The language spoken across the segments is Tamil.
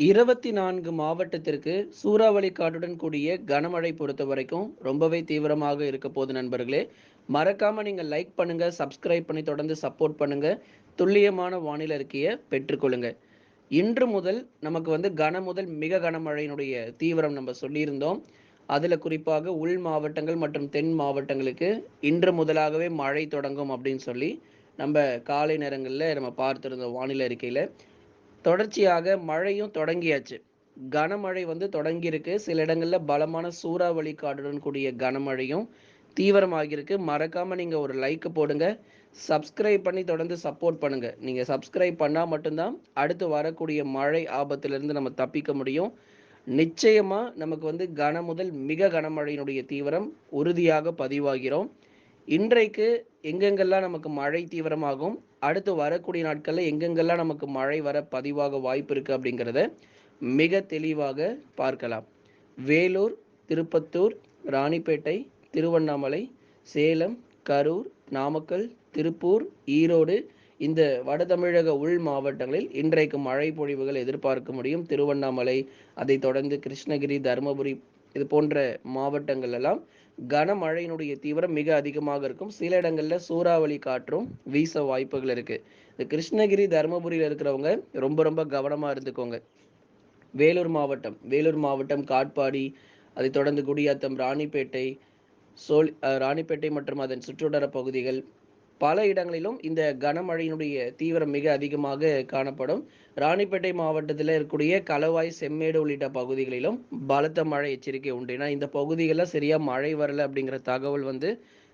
இருபத்தி நான்கு மாவட்டத்திற்கு சூறாவளி காட்டுடன் கூடிய கனமழை பொறுத்த வரைக்கும் ரொம்பவே தீவிரமாக இருக்க போகுது நண்பர்களே. மறக்காம நீங்க லைக் பண்ணுங்க சப்ஸ்கிரைப் பண்ணி தொடர்ந்து சப்போர்ட் பண்ணுங்க. துல்லியமான வானிலை அறிக்கையை பெற்றுக்கொள்ளுங்க. இன்று முதல் நமக்கு வந்து கன முதல் மிக கனமழையினுடைய தீவிரம் நம்ம சொல்லியிருந்தோம். அதுல குறிப்பாக உள் மாவட்டங்கள் மற்றும் தென் மாவட்டங்களுக்கு இன்று முதலாகவே மழை தொடங்கும் அப்படின்னு சொல்லி நம்ம காலை நேரங்களில் நம்ம பார்த்திருந்தோம் வானிலை அறிக்கையில் தொடர்ச்சியாக மழையும் தொடங்கியாச்சு. கனமழை வந்து தொடங்கியிருக்கு. சில இடங்களில் பலமான சூறாவளி காடுடன் கூடிய கனமழையும் தீவிரமாகியிருக்கு. மறக்காமல் நீங்கள் ஒரு லைக் போடுங்க. சப்ஸ்கிரைப் பண்ணி தொடர்ந்து சப்போர்ட் பண்ணுங்க. நீங்கள் சப்ஸ்கிரைப் பண்ணால் மட்டும்தான் அடுத்து வரக்கூடிய மழை ஆபத்திலிருந்து நம்ம தப்பிக்க முடியும். நிச்சயமாக நமக்கு வந்து கன முதல் மிக கனமழையினுடைய தீவிரம் உறுதியாக பதிவாகிறோம். இன்றைக்கு எங்கெங்கெல்லாம் நமக்கு மழை தீவிரமாகும்? அடுத்து வரக்கூடிய நாட்களில் எங்கெங்கெல்லாம் நமக்கு மழை வர பதிவாக வாய்ப்பு இருக்குது அப்படிங்கிறத மிக தெளிவாக பார்க்கலாம். வேலூர் திருப்பத்தூர் ராணிப்பேட்டை திருவண்ணாமலை சேலம் கரூர் நாமக்கல் திருப்பூர் ஈரோடு இந்த வட தமிழக உள் மாவட்டங்களில் இன்றைக்கு மழை பொழிவுகள் எதிர்பார்க்க முடியும். திருவண்ணாமலை அதைத் தொடர்ந்து கிருஷ்ணகிரி தருமபுரி இது போன்ற மாவட்டங்கள் எல்லாம் கனமழையினுடைய தீவிரம் மிக அதிகமாக இருக்கும். சில இடங்களில் சூறாவளி காற்றும் வீச வாய்ப்புகள் இருக்கு. இந்த கிருஷ்ணகிரி தருமபுரியில் இருக்கிறவங்க ரொம்ப ரொம்ப கவனமாக இருந்துக்கோங்க. வேலூர் மாவட்டம் வேலூர் மாவட்டம் காட்பாடி அதை தொடர்ந்து குடியாத்தம் ராணிப்பேட்டை சோல் ராணிப்பேட்டை மற்றும் அதன் சுற்றுவட்டார பகுதிகள் பல இடங்களிலும் இந்த கனமழையினுடைய தீவிரம் மிக அதிகமாக காணப்படும். ராணிப்பேட்டை மாவட்டத்தில் இருக்கக்கூடிய களவாய் செம்மேடு உள்ளிட்ட பகுதிகளிலும் பலத்த மழை எச்சரிக்கை உண்டு. ஏன்னா இந்த பகுதிகளில் சரியாக மழை வரல அப்படிங்கிற தகவல் வந்து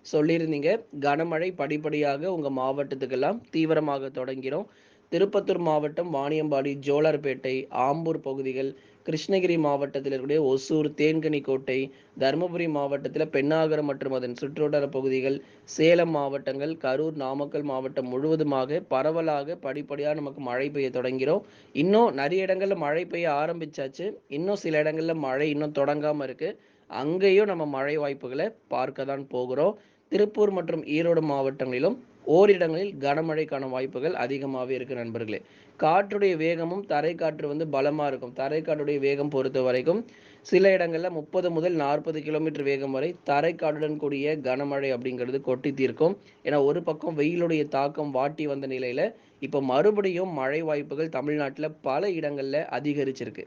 சொல்லியிருந்தீங்க. கனமழை படிப்படியாக உங்கள் மாவட்டத்துக்கெல்லாம் தீவிரமாக தொடங்கிறோம் திருப்பத்தூர் மாவட்டம் வாணியம்பாடி ஜோலார்பேட்டை ஆம்பூர் பகுதிகள் கிருஷ்ணகிரி மாவட்டத்தில் இருக்கக்கூடிய ஒசூர் தேன்கனி கோட்டை தருமபுரி மாவட்டத்தில் பெண்ணாகரம் மற்றும் அதன் சுற்றுவட்டார பகுதிகள் சேலம் மாவட்டங்கள் கரூர் நாமக்கல் மாவட்டம் முழுவதுமாக பரவலாக படிப்படியாக நமக்கு மழை பெய்ய தொடங்கிறோம். இன்னும் நிறைய இடங்களில் மழை பெய்ய ஆரம்பிச்சாச்சு. இன்னும் சில இடங்களில் மழை இன்னும் தொடங்காமல் இருக்குது அங்கேயும் நம்ம மழை வாய்ப்புகளை பார்க்க தான் போகிறோம். திருப்பூர் மற்றும் ஈரோடு மாவட்டங்களிலும் ஓரிடங்களில் கனமழைக்கான வாய்ப்புகள் அதிகமாகவே இருக்கு நண்பர்களே. காற்றுடைய வேகமும் தரை காற்று வந்து பலமாக இருக்கும். தரை காற்றுடைய வேகம் பொறுத்த வரைக்கும் சில இடங்களில் முப்பது முதல் நாற்பது கிலோமீட்டர் வேகம் வரை தரை காற்றுடன் கூடிய கனமழை அப்படிங்கிறது கொட்டி தீர்க்கும். ஏன்னா ஒரு பக்கம் வெயிலுடைய தாக்கம் வாட்டி வந்த நிலையில இப்போ மறுபடியும் மழை வாய்ப்புகள் தமிழ்நாட்டில் பல இடங்களில் அதிகரிச்சிருக்கு.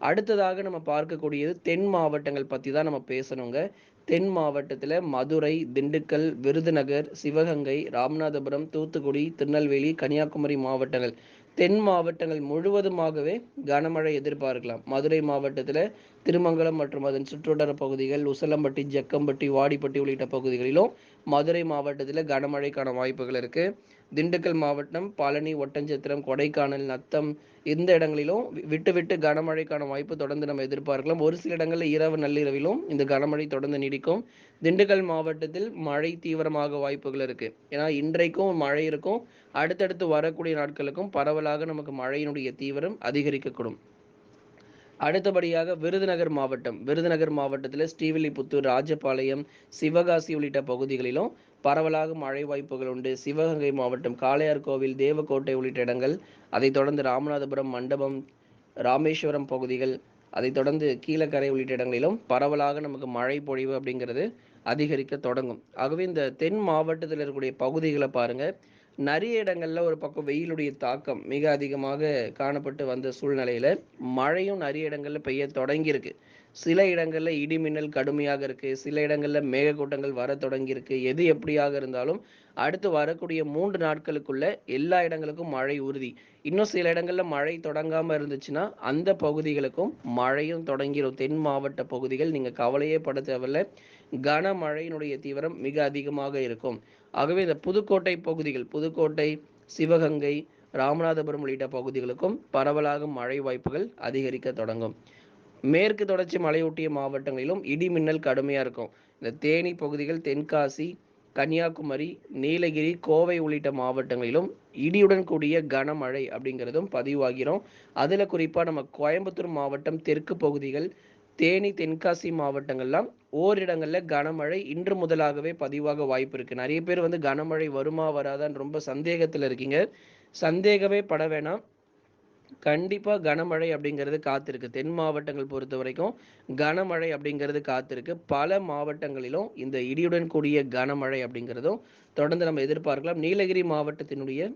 அடுத்ததாக நம்ம பார்க்கக்கூடியது தென் மாவட்டங்கள் பற்றி தான் நம்ம பேசணுங்க. தென் மாவட்டத்தில் மதுரை திண்டுக்கல் விருதுநகர் சிவகங்கை ராமநாதபுரம் தூத்துக்குடி திருநெல்வேலி கன்னியாகுமரி மாவட்டங்கள். தென் மாவட்டங்கள் முழுவதுமாகவே கனமழை எதிர்பார்க்கலாம். மதுரை மாவட்டத்தில் திருமங்கலம் மற்றும் அதன் சுற்றுவட்டார பகுதிகள் உசலம்பட்டி ஜக்கம்பட்டி வாடிப்பட்டி உள்ளிட்ட பகுதிகளிலும் மதுரை மாவட்டத்தில் கனமழைக்கான வாய்ப்புகள் இருக்கு. திண்டுக்கல் மாவட்டம் பழனி ஒட்டஞ்சத்திரம் கொடைக்கானல் நத்தம் இந்த இடங்களிலும் வி- விட்டு விட்டு கனமழைக்கான வாய்ப்பு தொடர்ந்து நம்ம எதிர்பார்க்கலாம். ஒரு சில இடங்களில் இரவு நள்ளிரவிலும் இந்த கனமழை தொடர்ந்து நீடிக்கும். திண்டுக்கல் மாவட்டத்தில் மழை தீவிரமாக வாய்ப்புகள் இருக்கு. ஏன்னா இன்றைக்கும் மழை இருக்கும். அடுத்தடுத்து வரக்கூடிய நாட்களுக்கும் பரவலாக நமக்கு மழையினுடைய தீவிரம் அதிகரிக்கக்கூடும். அடுத்தபடியாக விருதுநகர் மாவட்டம். விருதுநகர் மாவட்டத்தில் ஸ்ரீவில்லிபுத்தூர் ராஜபாளையம் சிவகாசி உள்ளிட்ட பகுதிகளிலும் பரவலாக மழை வாய்ப்புகள் உண்டு. சிவகங்கை மாவட்டம் காளையார் கோவில் தேவக்கோட்டை உள்ளிட்ட இடங்கள் அதைத் தொடர்ந்து ராமநாதபுரம் மண்டபம் ராமேஸ்வரம் பகுதிகள் அதைத் தொடர்ந்து கீழக்கரை உள்ளிட்ட இடங்களிலும் பரவலாக நமக்கு மழை பொழிவு அப்படிங்கிறது அதிகரிக்க தொடங்கும். ஆகவே இந்த தென் மாவட்டத்தில் இருக்கக்கூடிய பகுதிகளை பாருங்க. நிறைய இடங்கள்ல ஒரு பக்கம் வெயிலுடைய தாக்கம் மிக அதிகமாக காணப்பட்டு வந்த சூழ்நிலையில மழையும் நிறைய இடங்கள்ல பெய்ய தொடங்கியிருக்கு. சில இடங்களில் இடிமின்னல் கடுமையாக இருக்கு. சில இடங்களில் மேகக்கூட்டங்கள் வர தொடங்கியிருக்கு எது எப்படியாக இருந்தாலும் அடுத்து வரக்கூடிய மூன்று நாட்களுக்குள்ள எல்லா இடங்களுக்கும் மழை உறுதி. இன்னும் சில இடங்களில் மழை தொடங்காமல் இருந்துச்சுன்னா அந்த பகுதிகளுக்கும் மழையும் தொடங்கிடும் தென் மாவட்ட பகுதிகள் நீங்கள் கவலையே பட தேவையில்லை. கனமழையினுடைய தீவிரம் மிக அதிகமாக இருக்கும். ஆகவே இந்த புதுக்கோட்டை பகுதிகள் புதுக்கோட்டை சிவகங்கை ராமநாதபுரம் உள்ளிட்ட பகுதிகளுக்கும் பரவலாக மழை வாய்ப்புகள் அதிகரிக்க தொடங்கும். மேற்கு தொடர்ச்சி மலையொட்டிய மாவட்டங்களிலும் இடி மின்னல் கடுமையாக இருக்கும். இந்த தேனி பகுதிகள் தென்காசி கன்னியாகுமரி நீலகிரி கோவை உள்ளிட்ட மாவட்டங்களிலும் இடியுடன் கூடிய கனமழை அப்படிங்கிறதும் பதிவாகிறோம். அதில் குறிப்பாக நம்ம கோயம்புத்தூர் மாவட்டம் தெற்கு பகுதிகள் தேனி தென்காசி மாவட்டங்கள்லாம் ஓரிடங்களில் கனமழை இன்று முதலாகவே பதிவாக வாய்ப்பு இருக்குது நிறைய பேர் வந்து கனமழை வருமா வராதான்னு ரொம்ப சந்தேகத்தில் இருக்கீங்க. சந்தேகமே பட வேணாம். கண்டிப்பா கனமழை அப்படிங்கிறது காத்திருக்கு. தென் மாவட்டங்கள் பொறுத்த வரைக்கும் கனமழை அப்படிங்கிறது காத்திருக்கு. பல மாவட்டங்களிலும் இந்த இடியுடன் கூடிய கனமழை அப்படிங்கிறதும் தொடர்ந்து நம்ம எதிர்பார்க்கலாம். நீலகிரி மாவட்டத்தினுடைய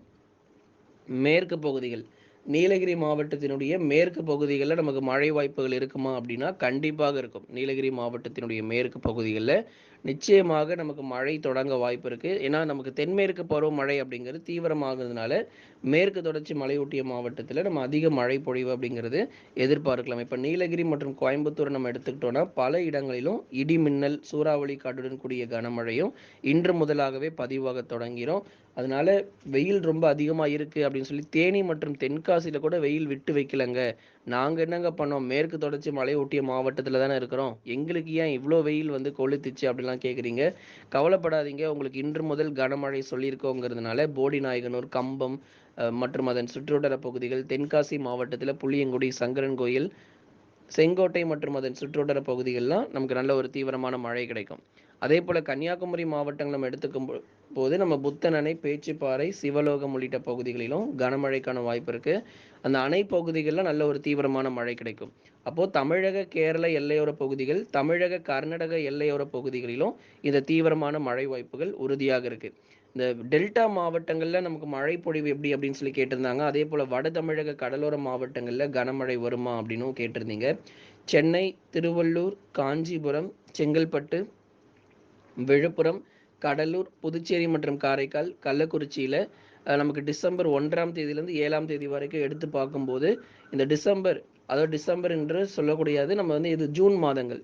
மேற்கு பகுதிகள் நீலகிரி மாவட்டத்தினுடைய மேற்கு பகுதிகளில் நமக்கு மழை வாய்ப்புகள் இருக்குமா அப்படின்னா, கண்டிப்பாக இருக்கும். நீலகிரி மாவட்டத்தினுடைய மேற்கு பகுதிகளில் நிச்சயமாக நமக்கு மழை தொடங்க வாய்ப்பு இருக்குது ஏன்னா, நமக்கு தென்மேற்கு பருவமழை அப்படிங்கிறது தீவிரமாகிறதுனால மேற்கு தொடர்ச்சி மலையொட்டிய மாவட்டத்தில் நம்ம அதிக மழை பொழிவு அப்படிங்கிறது எதிர்பார்க்கலாம். இப்போ நீலகிரி மற்றும் கோயம்புத்தூர் நம்ம எடுத்துக்கிட்டோம்னா, பல இடங்களிலும் இடி, மின்னல், சூறாவளி காட்டுடன் கூடிய கனமழையும் இன்று முதலாகவே பதிவாக தொடங்கிறோம் அதனால வெயில் ரொம்ப அதிகமாக இருக்குது அப்படின்னு சொல்லி தேனி மற்றும் தென்காசியில் கூட வெயில் விட்டு வைக்கலங்க. நாங்கள் என்னங்க பண்ணோம்? மேற்கு தொடர்ச்சி மலையொட்டிய மாவட்டத்தில் தானே இருக்கிறோம். எங்களுக்கு ஏன் இவ்வளோ வெயில் வந்து கொளுத்துச்சு அப்படிலாம் கேட்குறீங்க. கவலைப்படாதீங்க. உங்களுக்கு இன்று முதல் கனமழை சொல்லியிருக்கோங்கிறதுனால போடிநாயகனூர், கம்பம் மற்றும் அதன் சுற்றுவட்டார பகுதிகள், தென்காசி மாவட்டத்தில் புளியங்குடி, சங்கரன் கோயில் செங்கோட்டை மற்றும் அதன் சுற்றுவட்டார பகுதிகள்லாம் நமக்கு நல்ல ஒரு தீவிரமான மழை கிடைக்கும். அதே போல் கன்னியாகுமரி மாவட்டங்கள் நம்ம எடுத்துக்கும் போது நம்ம புத்தன் அணை, பேச்சுப்பாறை சிவலோகம் உள்ளிட்ட பகுதிகளிலும் கனமழைக்கான வாய்ப்பு இருக்கு. அந்த அணை பகுதிகளில் நல்ல ஒரு தீவிரமான மழை கிடைக்கும். அப்போ தமிழக, கேரள எல்லையோர பகுதிகள், தமிழக, கர்நாடக எல்லையோர பகுதிகளிலும் இந்த தீவிரமான மழை வாய்ப்புகள் உறுதியாக இருக்கு. இந்த டெல்டா மாவட்டங்களில் நமக்கு மழை பொழிவு எப்படி அப்படின்னு சொல்லி கேட்டிருந்தாங்க. அதேபோல வட தமிழக கடலோர மாவட்டங்களில் கனமழை வருமா அப்படின்னும் கேட்டிருந்தீங்க. சென்னை, திருவள்ளூர், காஞ்சிபுரம், செங்கல்பட்டு, விழுப்புரம், கடலூர், புதுச்சேரி மற்றும் காரைக்கால், கள்ளக்குறிச்சியில் நமக்கு டிசம்பர் ஒன்றாம் தேதியிலேருந்து ஏழாம் தேதி வரைக்கும் எடுத்து பார்க்கும்போது, இந்த டிசம்பர் அதாவது டிசம்பர் என்று சொல்லக்கூடியது நம்ம வந்து இது ஜூன் மாதங்கள்.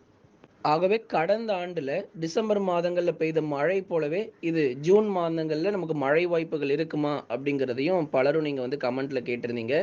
ஆகவே கடந்த ஆண்டில் டிசம்பர் மாதங்களில் பெய்த மழை போலவே இது ஜூன் மாதங்களில் நமக்கு மழை வாய்ப்புகள் இருக்குமா? அப்படிங்கிறதையும் பலரும் நீங்கள் வந்து கமெண்ட்ல கேட்டிருந்தீங்க.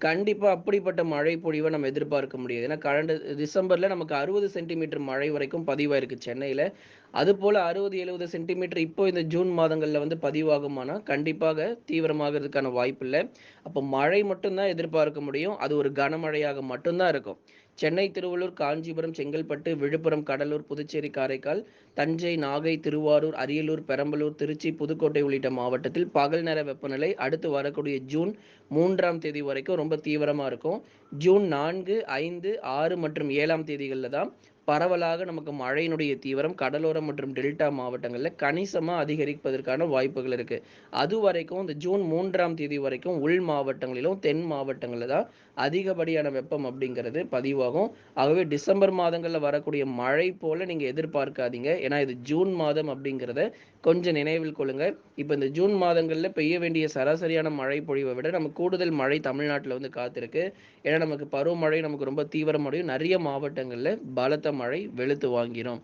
கண்டிப்பாக அப்படிப்பட்ட மழை பொழிவை நம்ம எதிர்பார்க்க முடியாது. ஏன்னா கடந்த டிசம்பரில் நமக்கு 60 சென்டிமீட்டர் மழை வரைக்கும் பதிவாயிருக்கு சென்னையில் அதுபோல் அறுபது எழுபது சென்டிமீட்டர் இப்போ இந்த ஜூன் மாதங்களில் வந்து பதிவாகுமானா, கண்டிப்பாக தீவிரமாகிறதுக்கான வாய்ப்பு இல்லை அப்போ மழை மட்டும்தான் எதிர்பார்க்க முடியும். அது ஒரு கனமழையாக மட்டும்தான் இருக்கும். சென்னை, திருவள்ளூர், காஞ்சிபுரம், செங்கல்பட்டு, விழுப்புரம், கடலூர், புதுச்சேரி, காரைக்கால், தஞ்சை, நாகை, திருவாரூர், அரியலூர், பெரம்பலூர், திருச்சி, புதுக்கோட்டை உள்ளிட்ட மாவட்டத்தில் பகல் நேர வெப்பநிலை அடுத்து வரக்கூடிய ஜூன் மூன்றாம் தேதி வரைக்கும் ரொம்ப தீவிரமா இருக்கும். ஜூன் 4, 5, 6 மற்றும் ஏழாம் தேதிகளில் தான் பரவலாக நமக்கு மழையினுடைய தீவிரம் கடலோரம் மற்றும் டெல்டா மாவட்டங்களில் கணிசமா அதிகரிப்பதற்கான வாய்ப்புகள் இருக்கு. அதுவரைக்கும் இந்த ஜூன் மூன்றாம் தேதி வரைக்கும் உள் மாவட்டங்களிலும், தென் மாவட்டங்களில் தான் அதிகப்படியான வெப்பம் அப்படிங்கிறது பதிவாகும். ஆகவே டிசம்பர் மாதங்கள்ல வரக்கூடிய மழை போல நீங்க எதிர்பார்க்காதீங்க. ஏன்னா இது ஜூன் மாதம் அப்படிங்கிறத கொஞ்சம் நினைவில் கொள்ளுங்க. இப்போ இந்த ஜூன் மாதங்களில் பெய்ய வேண்டிய சராசரியான மழை பொழிவை விட நமக்கு கூடுதல் மழை தமிழ்நாட்டில் வந்து காத்திருக்கு. ஏன்னா நமக்கு பருவமழை நமக்கு ரொம்ப தீவிரமடையும். நிறைய மாவட்டங்களில் பலத்த மழை வெளுத்து வாங்கிரும்.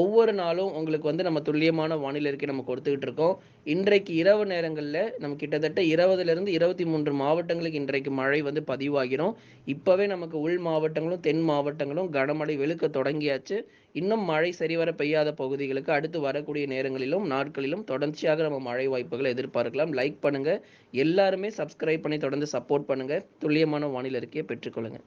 ஒவ்வொரு நாளும் உங்களுக்கு வந்து நம்ம துல்லியமான வானிலை நம்ம கொடுத்துக்கிட்டு இருக்கோம். இன்றைக்கு இரவு நேரங்களில் நம்ம கிட்டத்தட்ட 20லிருந்து 23 மாவட்டங்களுக்கு இன்றைக்கு மழை வந்து பதிவாகிறோம் இப்போவே நமக்கு உள் மாவட்டங்களும், தென் மாவட்டங்களும் கனமழை வெளுக்க தொடங்கியாச்சு. இன்னும் மழை சரிவர பெய்யாத பகுதிகளுக்கு அடுத்து வரக்கூடிய நேரங்களிலும், நாட்களிலும் தொடர்ச்சியாக நம்ம மழை வாய்ப்புகளை எதிர்பார்க்கலாம். லைக் பண்ணுங்கள் எல்லாருமே சப்ஸ்கிரைப் பண்ணி தொடர்ந்து சப்போர்ட் பண்ணுங்கள் துல்லியமான வானிலை இருக்கையை பெற்றுக்கொள்ளுங்கள்